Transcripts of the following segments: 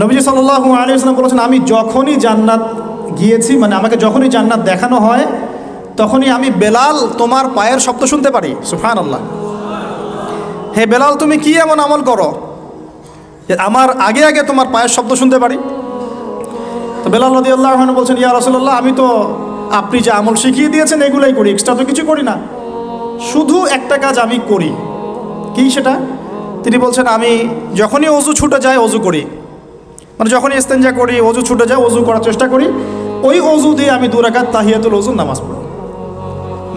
নবীজি সাল্লাল্লাহু আলাইহি ওয়াসাল্লাম বলেছেন, আমি যখনই জান্নাত গিয়েছি মানে আমাকে যখনই জান্নাত দেখানো হয়, তখনই আমি বেলাল তোমার পায়ের শব্দ শুনতে পারি। সুফান আল্লাহ হে বেলাল, তুমি কি এমন আমল করো আমার আগে আগে তোমার পায়ের শব্দ শুনতে পারি? তো বেলাল নদী আল্লাহ বলছেন, ইয়া রসল্লাহ আমি তো, আপনি যে আমল শিখিয়ে দিয়েছেন, এগুলোই করি এক্সট্রা তো কিছু করি না। শুধু একটা কাজ আমি করি। কি সেটা? তিনি বলছেন, আমি যখনই অজু ছুটে যায়, অজু করি। মানে যখনই ইস্তেঞ্জা করি, অজু ছুটে যায়, অজু করার চেষ্টা করি, ওই অজু দিয়ে আমি দু দুরাকাত তাহিয়াতুল অজু নামাজ পড়ি।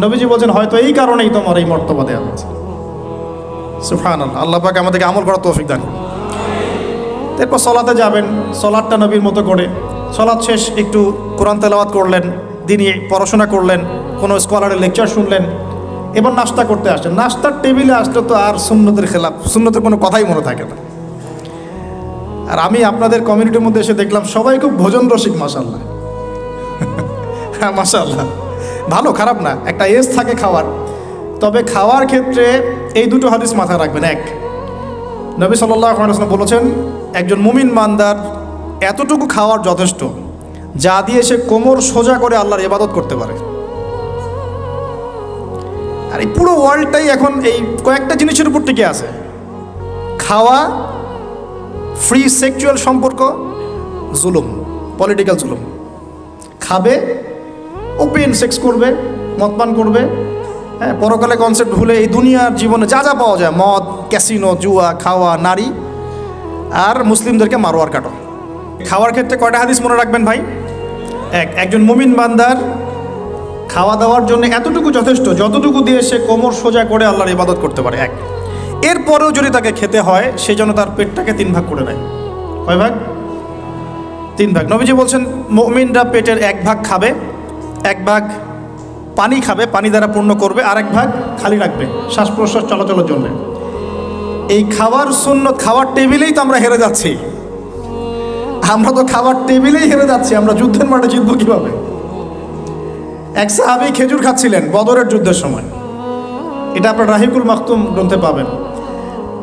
নবীজি বলছেন, হয়তো এই কারণেই তোমার এই মর্তবা দেওয়া হয়েছে। সুফান আল্লাহ পাকে আমাদেরকে আমল করার তৌফিক দান। এরপর সলাতে যাবেন সলাদটা নবীর মতো করে। সলাদ শেষ, একটু কোরআন তেলাওয়াত করলেন দিনই পড়াশোনা করলেন, কোনো স্কলারের লেকচার শুনলেন, এবার নাস্তা করতে আসলেন নাস্তার টেবিলে আসলে তো আর সুন্নতের খেলাফ, সুন্নতের কোনো কথাই মনে থাকে না। আর আমি আপনাদের কমিউনিটির মধ্যে এসে দেখলাম সবাই খুব ভোজন রসিক মাসাল্লাহ হ্যাঁ মাসাল্লাহ ভালো, খারাপ না, একটা এজ থাকে খাওয়ার। তবে খাওয়ার ক্ষেত্রে এই দুটো হাদিস মাথায় রাখবেন। এক, নবী সাল্লাম বলেছেন, একজন মুমিন মান্দার এতটুকু খাওয়ার যথেষ্ট, যা দিয়ে সে কোমর সোজা করে আল্লাহর ইবাদত করতে পারে। আর এই পুরো ওয়ার্ল্ডটাই এখন এই কয়েকটা জিনিসের উপর টিকে আছে। খাওয়া ফ্রি সেক্সুয়াল সম্পর্ক, জুলুম পলিটিক্যাল জুলুম। খাবে ওপেন সেক্স করবে, মদপান করবে। হ্যাঁ পরকালে কনসেপ্ট ভুলে এই দুনিয়ার জীবনে যা যা পাওয়া যায়, মদ ক্যাসিনো জুয়া, খাওয়া, নারী আর মুসলিমদেরকে মারোয়ার কাটো। খাওয়ার ক্ষেত্রে কয়টা হাদিস মনে রাখবেন ভাই? এক, একজন মুমিন বান্দার খাওয়া দাওয়ার জন্য এতটুকু যথেষ্ট, যতটুকু দিয়ে সে কোমর সোজা করে আল্লাহর ইবাদত করতে পারে। এক এরপরেও যদি তাকে খেতে হয়, সে যেন তার পেটটাকে তিন ভাগ করে নেয়। কয় ভাগ? তিন ভাগ। নবীজি বলছেন, মমিনরা পেটের এক ভাগ খাবে, এক ভাগ পানি খাবে, পানি দ্বারা পূর্ণ করবে, আর এক ভাগ খালি রাখবে শ্বাস প্রশ্বাস চলাচলের জন্য। এই খাবার শূন্য খাওয়ার টেবিলেই তো আমরা হেরে যাচ্ছি। আমরা তো খাবার টেবিলেই হেরে যাচ্ছি, আমরা যুদ্ধের মাঠে জিতবো কীভাবে? এক সাহাবি খেজুর খাচ্ছিলেন বদরের যুদ্ধের সময়। এটা আপনার রাহিকুল মাকতুম গ্রন্থে পাবেন।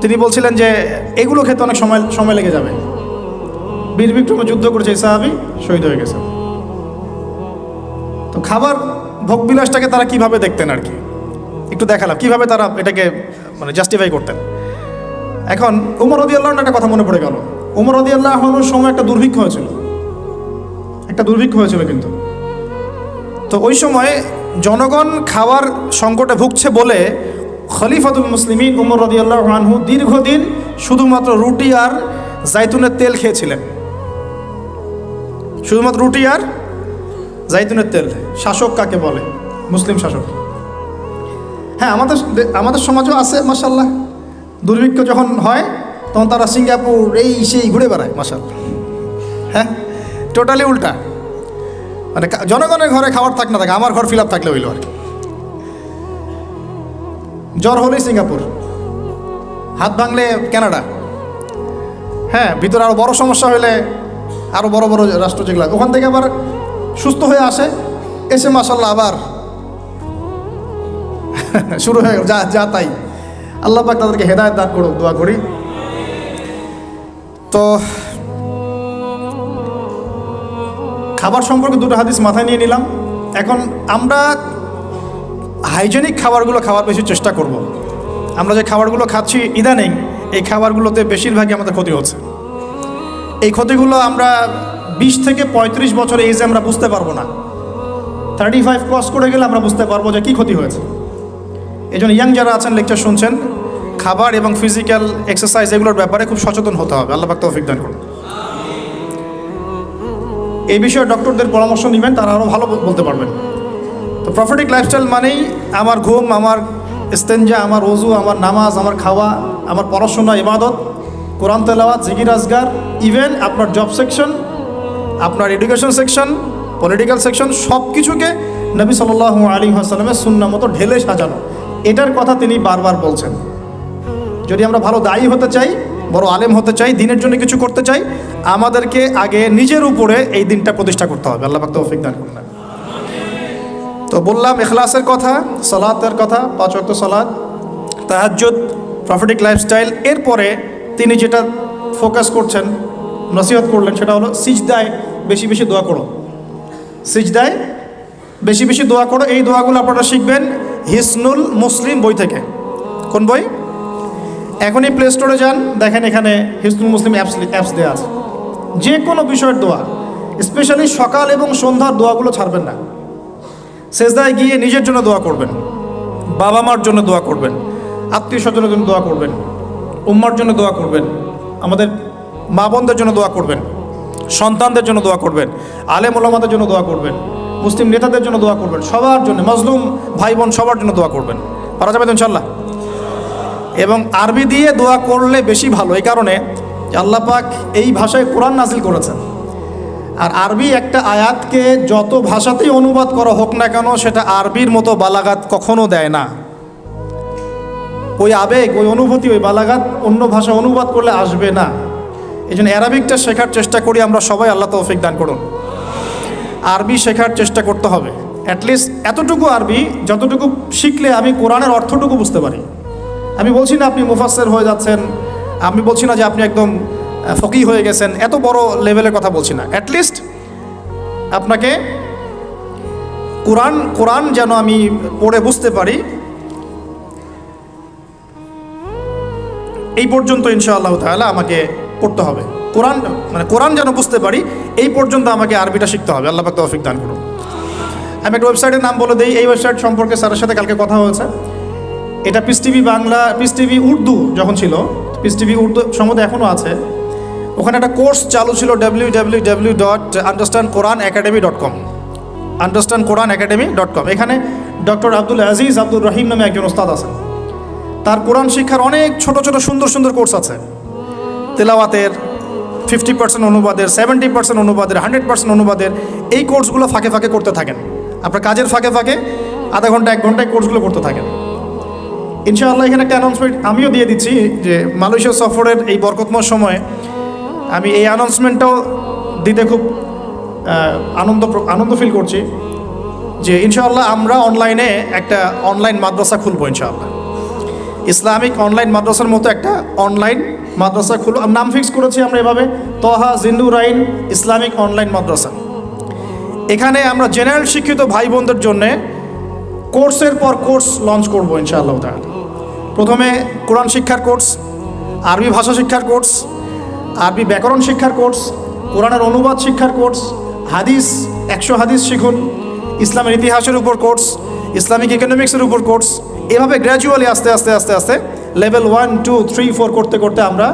তিনি বলছিলেন যে এগুলো খেতে অনেক সময় সময় লেগে যাবে। বীর বিক্রমে যুদ্ধ করেছে সাহাবি, শহীদ হয়ে গেছে। তো খাবার ভোগবিলাসটাকে তারা কীভাবে দেখতেন আর কি? একটু দেখালাম, কীভাবে তারা এটাকে মানে জাস্টিফাই করতেন। এখন উমর রদি আল্লাহর একটা কথা মনে পড়ে গেল। উমর রদি আল্লাহর সময় একটা দুর্ভিক্ষ হয়েছিল। একটা দুর্ভিক্ষ হয়েছিল কিন্তু। তো ওই সময় জনগণ খাওয়ার সংকটে ভুগছে বলে খলিফাতুল মুসলিমিন উমর রদিয়াল্লাহ আনহু দীর্ঘদিন শুধুমাত্র রুটি আর জাইতুনের তেল খেয়েছিলেন। শুধুমাত্র রুটি আর জাইতুনের তেল। শাসক কাকে বলে? মুসলিম শাসক। হ্যাঁ আমাদের আমাদের সমাজও আছে মাসাল্লাহ দুর্ভিক্ষ যখন হয়, তখন তারা সিঙ্গাপুর এই সেই ঘুরে বেড়ায় মাসাল্লাহ হ্যাঁ টোটালি উল্টা। মানে জনগণের ঘরে খাবার থাক না থাকে, আমার ঘর ফিল আপ থাকলে হইল আর কি। জ্বর হলেই সিঙ্গাপুর। হাত ভাঙলে কানাডা। হ্যাঁ ভিতরে আরও বড় সমস্যা হলে আরও বড় বড় রাষ্ট্র যেগুলো ওখান থেকে আবার সুস্থ হয়ে আসে। এসে মাসাল্লাহ আবার শুরু হয়ে যা যা তাই। আল্লাহ পাক তাদেরকে হেদায়ত দান করুক, দোয়া করি। তো খাবার সম্পর্কে দুটো হাদিস মাথায় নিয়ে নিলাম। এখন আমরা হাইজেনিক খাবারগুলো খাওয়ার বেশি চেষ্টা করব। আমরা যে খাবারগুলো খাচ্ছি ইদানিং, এই খাবারগুলোতে বেশিরভাগই আমাদের ক্ষতি হচ্ছে। এই ক্ষতিগুলো আমরা বিশ থেকে পঁয়ত্রিশ বছর এজে আমরা বুঝতে পারব না। থার্টি ফাইভ ক্রস করে গেলে আমরা বুঝতে পারব যে কী ক্ষতি হয়েছে। এই জন্য ইয়াং যারা আছেন লেকচার শুনছেন, খাবার এবং ফিজিক্যাল এক্সারসাইজ এগুলোর ব্যাপারে খুব সচেতন হতে হবে। আল্লাহ পাক তৌফিক দান করুন। এই বিষয়ে ডক্টরদের পরামর্শ নেবেন, তারা আরও ভালো বলতে পারবেন। তো প্রফিটিক লাইফস্টাইল মানেই আমার ঘুম, আমার ইস্তেঞ্জা, আমার ওজু আমার নামাজ, আমার খাওয়া, আমার পড়াশোনা, ইবাদত, কোরআন তেলাওয়াত, জিকির, আজগার ইভেন আপনার জব সেকশন আপনার এডুকেশন সেকশন পলিটিক্যাল সেকশন সব কিছুকে নবী সাল্লাহ আলী হাসালামের সুন্না মতো ঢেলে সাজানো। এটার কথা তিনি বারবার বলছেন। যদি আমরা ভালো দায়ী হতে চাই, বড় আলেম হতে চাই, দিনের জন্য কিছু করতে চাই, আমাদেরকে আগে নিজের উপরে এই দিনটা প্রতিষ্ঠা করতে হবে। আল্লাহ তৌফিক দান করুন। তো বললাম এখলাসের কথা, সালাতের কথা, পাঁচ ওয়াক্ত সালাত, তাহাজ্জুদ প্রফিটিক লাইফস্টাইল এরপরে তিনি যেটা ফোকাস করছেন, নসিহত করলেন, সেটা হলো সিজদায় বেশি বেশি দোয়া করো। সিজদায় বেশি বেশি দোয়া করো, এই দোয়াগুলো আপনারা শিখবেন হিসনুল মুসলিম বই থেকে। কোন বই? এখনই প্লে স্টোরে যান, দেখেন এখানে হিসনুল মুসলিম অ্যাপস অ্যাপস দেওয়া আছে। যে কোনো বিষয়ের দোয়া স্পেশালি সকাল এবং সন্ধ্যার দোয়াগুলো ছাড়বেন না। সেজদায় গিয়ে নিজের জন্য দোয়া করবেন, বাবা মার জন্য দোয়া করবেন, আত্মীয় স্বজনের জন্য দোয়া করবেন, উম্মার জন্য দোয়া করবেন, আমাদের মা বোনদের জন্য দোয়া করবেন, সন্তানদের জন্য দোয়া করবেন, আলেম ওলামাদের জন্য দোয়া করবেন, মুসলিম নেতাদের জন্য দোয়া করবেন, সবার জন্য, মজলুম ভাই বোন সবার জন্য দোয়া করবেন। পারা যাবে ইনশাল্লাহ এবং আরবি দিয়ে দোয়া করলে বেশি ভালো, এই কারণে আল্লাহ পাক এই ভাষায় কোরআন নাজিল করেছেন। আর আরবি একটা আয়াতকে যত ভাষাতেই অনুবাদ করা হোক না কেন, সেটা আরবির মতো বালাগাত কখনো দেয় না। ওই আবেগ, ওই অনুভূতি, ওই বালাগাত অন্য ভাষা অনুবাদ করলে আসবে না। এই জন্য অ্যারাবিকটা শেখার চেষ্টা করি, আমরা সবাই আল্লাহ তৌফিক দান করুন। আরবি শেখার চেষ্টা করতে হবে। অ্যাটলিস্ট এতটুকু আরবি, যতটুকু শিখলে আমি কোরআনের অর্থটুকু বুঝতে পারি। আমি বলছি না আপনি মুফাসের হয়ে যাচ্ছেন, আমি বলছি না যে আপনি একদম ফকি হয়ে গেছেন, এত বড় লেভেলের কথা বলছি না। অ্যাটলিস্ট আপনাকে কোরআন কোরআন যেন আমি পড়ে বুঝতে পারি। এই পর্যন্ত ইনশাআল্লাহ তাহলে আমাকে পড়তে হবে। কোরআন মানে কোরআন যেন বুঝতে পারি, এই পর্যন্ত আমাকে আরবিটা শিখতে হবে। আল্লাহ পাক তৌফিক দান করুন। আমি একটা ওয়েবসাইটের নাম বলে দিই। এই ওয়েবসাইট সম্পর্কে স্যারের সাথে কালকে কথা হয়েছে। এটা Peace TV Bangla Peace TV Urdu যখন ছিল পিস টিভি উর্দু সম্বন্ধে এখনও আছে। ওখানে একটা কোর্স চালু ছিল W W W dot understand Quran academy dot com understand Quran academy dot com এখানে ডক্টর আব্দুল আজিজ আব্দুল রহিম নামে একজন ওস্তাদ আছেন। তার কোরআন শিক্ষার অনেক ছোট ছোট সুন্দর সুন্দর কোর্স আছে। তেলাওয়াতের ফিফটি পার্সেন্ট অনুবাদের সেভেন্টি পার্সেন্ট অনুবাদের হান্ড্রেড পার্সেন্ট অনুবাদের এই কোর্সগুলো ফাঁকে ফাঁকে করতে থাকেন। আপনার কাজের ফাঁকে ফাঁকে আধা ঘণ্টা, এক ঘন্টায় কোর্সগুলো করতে থাকেন। ইনশাআল্লাহ এখানে একটা অ্যানাউন্সমেন্ট আমিও দিয়ে দিচ্ছি যে মালয়েশিয়া সফরের এই বরকতময় সময়ে আমি এই অ্যানাউন্সমেন্টটাও দিতে খুব আনন্দ আনন্দ ফিল করছি যে ইনশাআল্লাহ আমরা অনলাইনে একটা অনলাইন মাদ্রাসা খুলবো ইনশাআল্লাহ। ইসলামিক অনলাইন মাদ্রাসার মতো একটা অনলাইন মাদ্রাসা খুলবো। নাম ফিক্স করেছি আমরা এভাবে। তহা জিন্দুর আইন ইসলামিক অনলাইন মাদ্রাসা। এখানে আমরা জেনারেল শিক্ষিত ভাই বোনদের জন্যে কোর্সের পর কোর্স লঞ্চ করব ইনশাআল্লাহ প্রথমে কোরআন শিক্ষার কোর্স আরবি ভাষা শিক্ষার কোর্স আরবি ব্যাকরণ শিক্ষার কোর্স, কোরআনের অনুবাদ শিক্ষার কোর্স, হাদিস, একশো হাদিস শিখুন, ইসলামের ইতিহাসের উপর কোর্স, ইসলামিক ইকোনমিক্সের উপর কোর্স, এভাবে গ্র্যাজুয়ালি আস্তে আস্তে আস্তে আস্তে level one two three four করতে করতে আমরা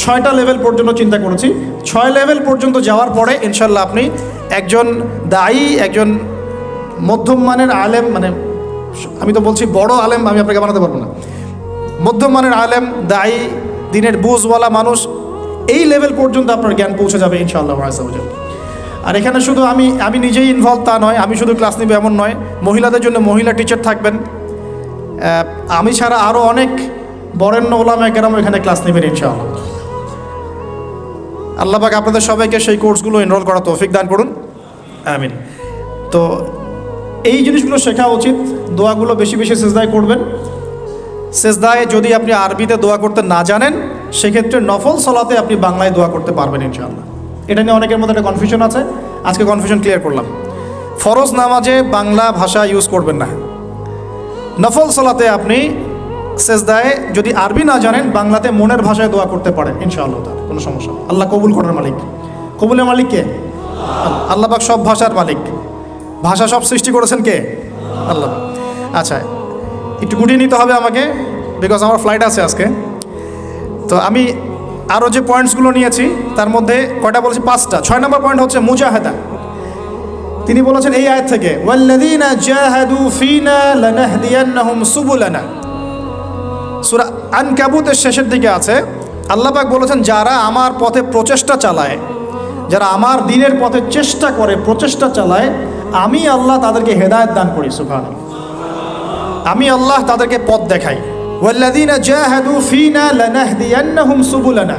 ছয়টা লেভেল পর্যন্ত চিন্তা করেছি। ছয় লেভেল পর্যন্ত যাওয়ার পরে ইনশাল্লাহ আপনি একজন দায়ী, একজন মধ্যম মানের আলেম মানে আমি তো বলছি বড় আলেম, আমি আপনাকে বানাতে পারব না। মধ্যম মানের আলেম, দায়ী, দিনের বুঝওয়ালা মানুষ এই লেভেল পর্যন্ত আপনার জ্ঞান পৌঁছে যাবে ইনশাআল্লাহ আজাল আর এখানে শুধু আমি আমি নিজেই ইনভলভ তা নয় আমি শুধু ক্লাস নিব এমন নয় মহিলাদের জন্য মহিলা টিচার থাকবেন। আমি ছাড়া আরও অনেক বরেণ্য ওলামা কেরাম এখানে ক্লাস নেবেন ইনশাআল্লাহ। আল্লাহ পাক আপনাদের সবাইকে সেই কোর্সগুলো এনরোল করা তৌফিক দান করুন। আমিন। তো এই জিনিসগুলো শেখা উচিত দোয়াগুলো বেশি বেশি সেজদায় করবেন। সেজদায় যদি আপনি আরবিতে দোয়া করতে না জানেন সেক্ষেত্রে নফল সলাতে আপনি বাংলায় দোয়া করতে পারবেন ইনশাআল্লাহ। এটা নিয়ে অনেকের মধ্যে একটা কনফিউশন আছে। আজকে কনফিউশন ক্লিয়ার করলাম। ফরজ নামাজে বাংলা ভাষা ইউজ করবেন না। নফল সলাতে আপনি সেজদায় যদি আরবি না জানেন, বাংলাতে মনের ভাষায় দোয়া করতে পারেন ইনশাআল্লাহ তার কোনো সমস্যা আল্লাহ কবুল করার মালিক। কবুলের মালিক কে? আল্লাহ। পাক সব ভাষার মালিক। ভাষা সব সৃষ্টি করেছেন কে? আল্লাহ। আচ্ছা একটু গুটিয়ে নিতে হবে আমাকে বিকজ আমার ফ্লাইট আছে আজকে। তো আমি আরও যে পয়েন্টসগুলো নিয়েছি, তার মধ্যে কয়টা বলেছি? পাঁচটা। ছয় নম্বর পয়েন্ট হচ্ছে মুজাহেদা। তিনি বলেছেন এই আয়াত থেকে ফিনা সূরা আনকাবুতের শেষের দিকে আছে আল্লাপাক বলেছেন, যারা আমার পথে প্রচেষ্টা চালায়, যারা আমার দিনের পথে চেষ্টা করে প্রচেষ্টা চালায়, আমি আল্লাহ তাদেরকে হেদায়ত দান করি সুখান আমি আল্লাহ তাদেরকে পথ দেখাই। ওয়াল্লাযীনা জাহাদু ফীনা লানাহদিয়ান্নাহুম সুবুলানা।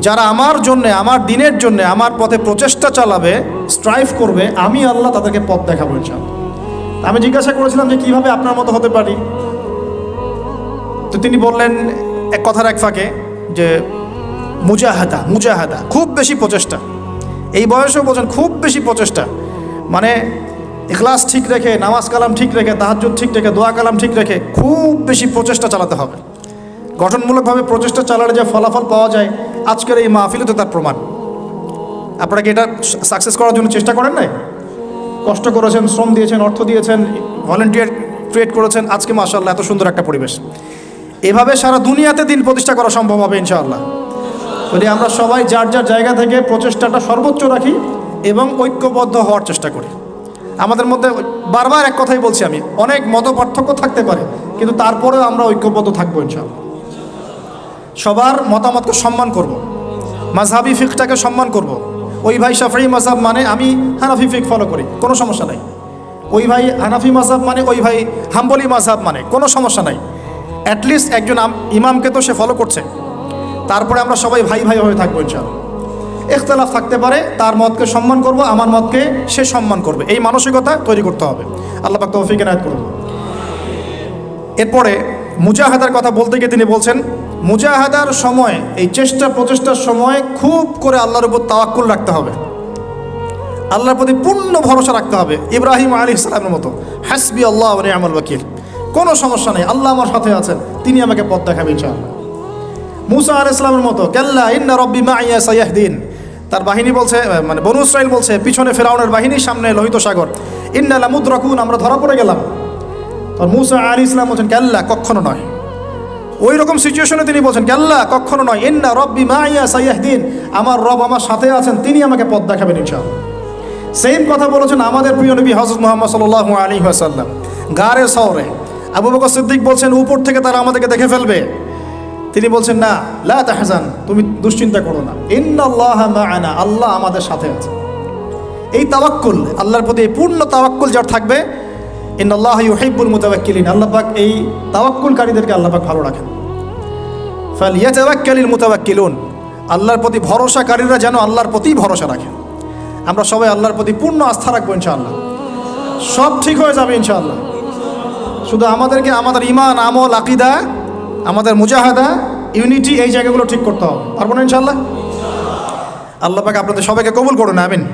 যারা আমার জন্য, আমার দিনের জন্য, আমার পথে প্রচেষ্টা চালাবে স্ট্রাইভ করবে, আমি আল্লাহ তাদেরকে পথ দেখাবো ইনশাআল্লাহ। আমি জিজ্ঞাসা করেছিলাম যে কীভাবে আপনার মতো হতে পারি? তো তিনি বললেন এক কথার এক ফাঁকে যে, মুজাহাদা মুজাহাদা, খুব বেশি প্রচেষ্টা। এই বয়সেও বলছেন খুব বেশি প্রচেষ্টা। মানে এখলাস ঠিক রেখে, নামাজ কালাম ঠিক রেখে, তাহাজ্জুদ ঠিক রেখে, দোয়া কালাম ঠিক রেখে খুব বেশি প্রচেষ্টা চালাতে হবে। গঠনমূলকভাবে প্রচেষ্টা চালালে যে ফলাফল পাওয়া যায়, আজকের এই মাহফিলে তো তার প্রমাণ। আপনারা কি এটা সাকসেস করার জন্য চেষ্টা করেন নাই? কষ্ট করেছেন, শ্রম দিয়েছেন, অর্থ দিয়েছেন ভলেন্টিয়ার ক্রিয়েট করেছেন, আজকে মাসাল্লাহ এত সুন্দর একটা পরিবেশ। এভাবে সারা দুনিয়াতে দিন প্রতিষ্ঠা করা সম্ভব হবে ইনশাআল্লাহ। যদি আমরা সবাই যার যার জায়গা থেকে প্রচেষ্টাটা সর্বোচ্চ রাখি এবং ঐক্যবদ্ধ হওয়ার চেষ্টা করি। আমাদের মধ্যে বারবার এক কথাই বলছি আমি, অনেক মত পার্থক্য থাকতে পারে, কিন্তু তারপরেও আমরা ঐক্যবদ্ধ থাকব ইনশাআল্লাহ সবার মতামতকে সম্মান করব। মাঝহাবি ফিকটাকে সম্মান করব। ওই ভাই শাফরি মাঝহাব মানে আমি হানাফি ফিক ফলো করি, কোনো সমস্যা নাই ওই ভাই হানাফি মাঝহাব মানে ওই ভাই হাম্বলি মাঝহাব মানে কোনো সমস্যা নাই অ্যাটলিস্ট একজন ইমামকে তো সে ফলো করছে তারপরে আমরা সবাই ভাই ভাই হয়ে থাকব ইনশাআল্লাহ ইখতলাফ থাকতে পারে, তার মতকে সম্মান করব, আমার মতকে সে সম্মান করবে। এই মানসিকতা তৈরি করতে হবে। আল্লাহ পাক তৌফিক এনায়ত করুন। এরপরে মুজাহাদার কথা বলতে গিয়ে তিনি বলছেন, মুজাহাদার সময়, এই চেষ্টা প্রচেষ্টার সময় খুব করে আল্লাহর উপর তাওয়াক্কুল রাখতে হবে। আল্লাহর প্রতি পূর্ণ ভরসা রাখতে হবে, ইব্রাহিম আলী ইসলামের মতো। হাসবি আল্লাহ আমল ওয়াকিল। কোনো সমস্যা নেই, আল্লাহ আমার সাথে আছেন, তিনি আমাকে পথ দেখাবেন ইনশাআল্লাহ। মুসা আল ইসলামের মতো, কেল্লা ইন্না রব্বি মা ইয়া সাইয়াহদিন তার বাহিনী বলছে মানে বনু ইসরাইল বলছে, পিছনে ফেরাউনের বাহিনী, সামনে লোহিত সাগর। ইন্না লামুদ্রাকুন আমরা ধরা পড়ে গেলাম। তো মুসা আলী ইসলাম বলছেন কেল্লা কখনো নয়। ওই রকম সিচুয়েশনে তিনি বলছেন কেল্লা কখনো নয়। ইন্না রব্বি মা ইয়া সাইয়াহদিন, আমার রব আমার সাথে আছেন, তিনি আমাকে পথ দেখাবেন ইনশাআল্লাহ। সেম কথা বলেছেন আমাদের প্রিয় নবী হজরত মোহাম্মদ সাল্লাহ আলী আসাল্লাম গারে শহরে আবু বকর সিদ্দিক বলছেন, উপর থেকে তারা আমাদেরকে দেখে ফেলবে। তিনি বলছেন, না, লা তাহজান, তুমি দুশ্চিন্তা করো না। ইন্নাল্লাহ মা'ানা আল্লাহ আমাদের সাথে আছে। এই তাওয়াক্কুল, আল্লাহর প্রতি এই পূর্ণ তাওয়াক্কুল যার থাকবে, ইন্নাল্লাহ ইউহিব্বুল মুতাওয়াক্কিলিন। আল্লাহ পাক এই তাওয়াক্কুলকারীদেরকে আল্লাহ পাক ভালো রাখেন। ফালিয়াতাওয়াক্কালিল মুতাওয়াক্কিলুন, আল্লাহর প্রতি ভরসাকারীরা যেন আল্লাহর প্রতি ভরসা রাখে। আমরা সবাই আল্লাহর প্রতি পূর্ণ আস্থা রাখব, ইনশাআল্লাহ। সব ঠিক হয়ে যাবে, ইনশাআল্লাহ। শুধু আমাদেরকে, আমাদের ইমান আমল, আকিদা আমাদের মুজাহাদা ইউনিটি এই জায়গাগুলো ঠিক করতে হবে। পারব না ইনশাল্লাহ আল্লাহ পাক আপনাদের সবাইকে কবুল করুন, আমিন।